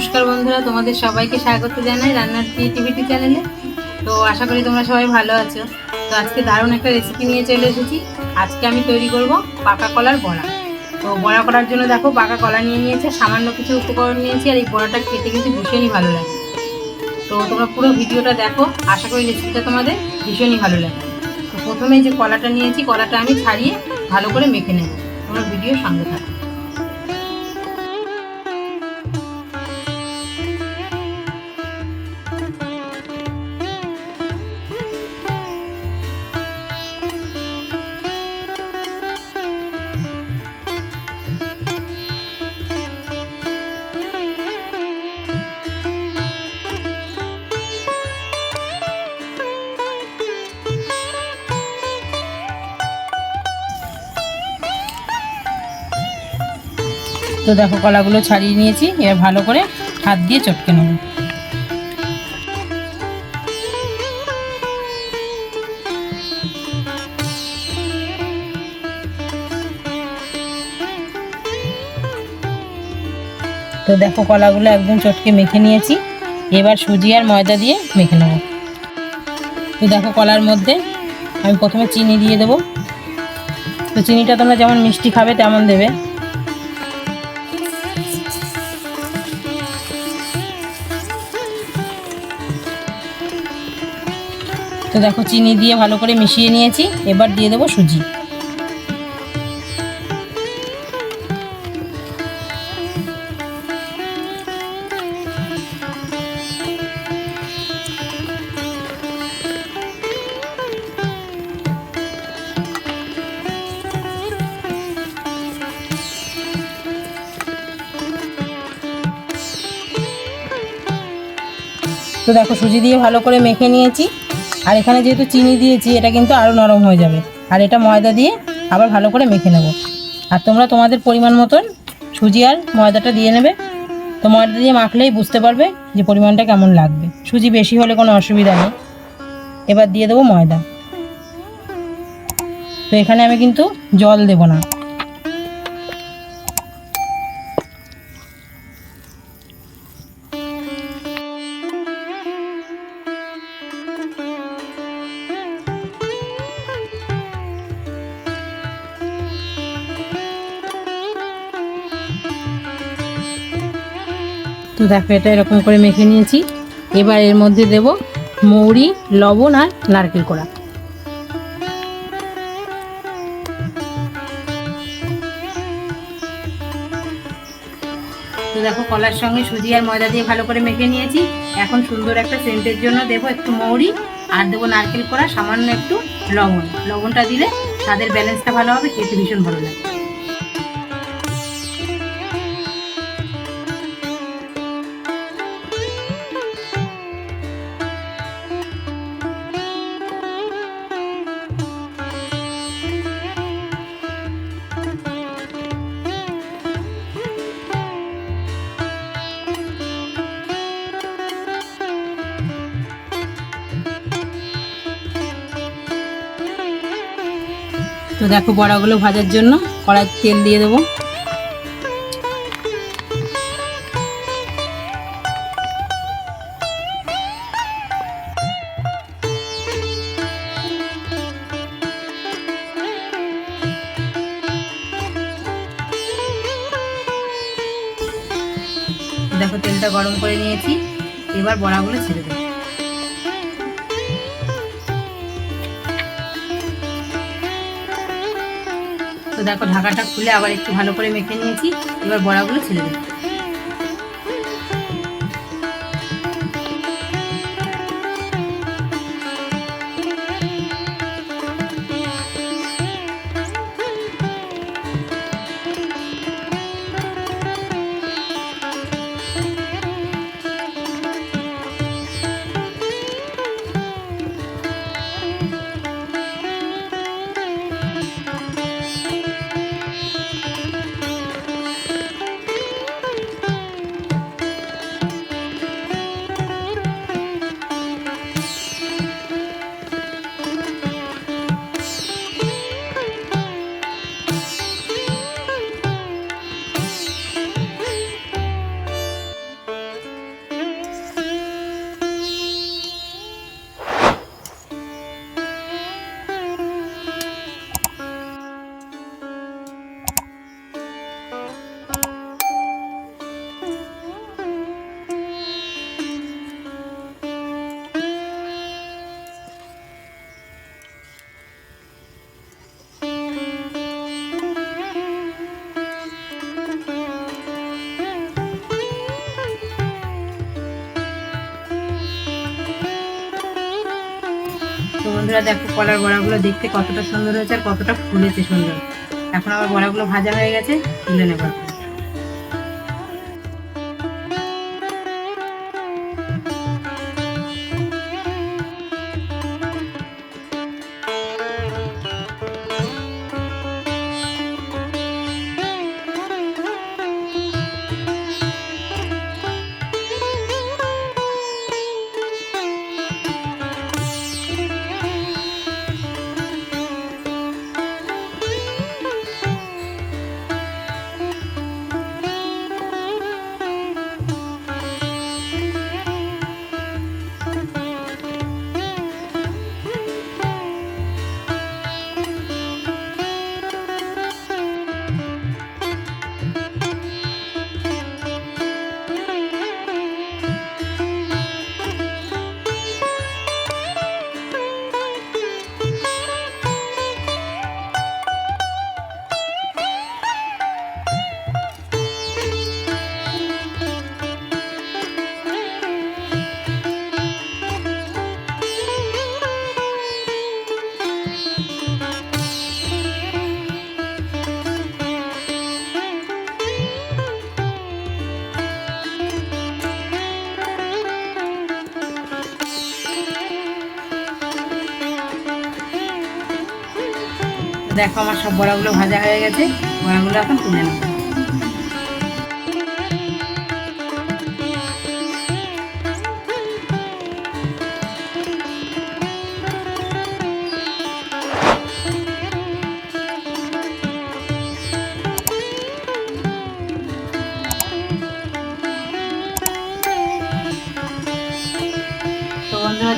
নমস্কার বন্ধুরা, তোমাদের সবাইকে স্বাগত জানাই রান্নার ক্রিয়েটিভিটি চ্যানেলে তো আশা করি তোমরা সবাই ভালো আছো। তো আজকে দারুণ একটা রেসিপি নিয়ে চলে এসেছি। আজকে আমি তৈরি করব পাকা কলার বড়া। তো বড়া করার জন্য দেখো পাকা কলা নিয়ে নিয়েছে সামান্য কিছু উপকরণ নিয়েছি, আর এই বড়াটা খেতে কিন্তু ভীষণই ভালো লাগে। তো তোমরা পুরো ভিডিওটা দেখো, আশা করি রেসিপিটা তোমাদের ভীষণই ভালো লাগে। তো প্রথমে যে কলাটা নিয়েছি, কলাটা আমি ছাড়িয়ে ভালো করে মেখে নেব। তোমরা ভিডিও সঙ্গে থাকো। তো দেখো কলাগুলো ছাড়িয়ে নিয়েছি, এবার ভালো করে হাত দিয়ে চটকে নেব। তো দেখো কলাগুলো একদম চটকে মেখে নিয়েছি, এবার সুজি আর ময়দা দিয়ে মেখে নেব। তো দেখো কলার মধ্যে আমি প্রথমে চিনি দিয়ে দেবো। তো চিনিটা তোমরা যেমন মিষ্টি খাবে তেমন দেবে। তো দেখো, চিনি দিয়ে ভালো করে মিশিয়ে নিয়েছি। এবার দিয়ে দেবো সুজি। তো দেখো, সুজি দিয়ে ভালো করে মেখে নিয়েছি। আর এখানে যেহেতু চিনি দিয়েছি, এটা কিন্তু আরও নরম হয়ে যাবে। আর এটা ময়দা দিয়ে আবার ভালো করে মেখে নেব। আর তোমরা তোমাদের পরিমাণ মতন সুজি আর ময়দাটা দিয়ে নেবে। তো ময়দা দিয়ে মাখলেই বুঝতে পারবে যে পরিমাণটা কেমন লাগবে। সুজি বেশি হলে কোনো অসুবিধা নেই। এবার দিয়ে দেবো ময়দা। তো এখানে আমি কিন্তু জল দেব না। তো দেখো এটা এরকম করে মেখে নিয়েছি। এবার এর মধ্যে দেব মৌরি, লবণ আর নারকেল কোড়া। তো দেখো কলার সঙ্গে সুজি আর ময়দা দিয়ে ভালো করে মেখে নিয়েছি। এখন সুন্দর একটা সেন্টের জন্য দেবো একটু মৌরি আর দেবো নারকেল কোড়া, সামান্য একটু লবণ। লবণটা দিলে তাদের ব্যালেন্সটা ভালো হবে, খেতে ভীষণ ভালো লাগে। তো দেখো বড়াগুলো ভাজার জন্য কড়াই তেল দিয়ে দেবো। দেখো তেলটা গরম করে নিয়েছি, এবার বড়াগুলো ছেড়ে দেবো। তো দেখো ঢাকাটা খুলে আবার একটু ভালো করে মেখে নিয়েছি। এবার বড়াগুলো ছেড়ে দেবো বন্ধুরা, দেখো কলার বড়াগুলো দেখতে কতটা সুন্দর হয়েছে আর কতটা ফুলেছে সুন্দর। এখন আমার বড়াগুলো ভাজা হয়ে গেছে, তুলে নেব দেখো আমার সব বড়াগুলো ভাজা হয়ে গেছে। বড়াগুলো এখন তুলে নেব।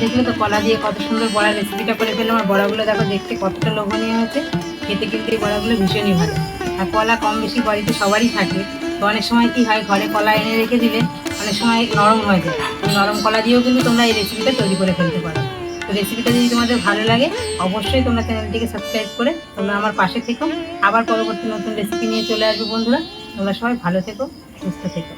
দেখলে তো কলা দিয়ে কত সুন্দর বড়া রেসিপিটা করে ফেললাম। আর বড়াগুলো দেখো দেখতে কতটা লোভনীয় হয়েছে। খেতে কিন্তু এই বড়াগুলো ভীষণই ভালো। আর কলা কম বেশি বাড়িতে সবারই থাকে। তো অনেক সময় কি হয়, ঘরে কলা এনে রেখে দিলে অনেক সময় নরম হয়ে যায়। নরম কলা দিয়েও কিন্তু তোমরা এই রেসিপিটা তৈরি করে ফেলতে পারো। তো রেসিপিটা যদি তোমাদের ভালো লাগে, অবশ্যই তোমরা চ্যানেলটিকে সাবস্ক্রাইব করে তোমরা আমার পাশে থেকো। আবার পরবর্তী নতুন রেসিপি নিয়ে চলে আসব বন্ধুরা। তোমরা সবাই ভালো থেকো, সুস্থ থেকো।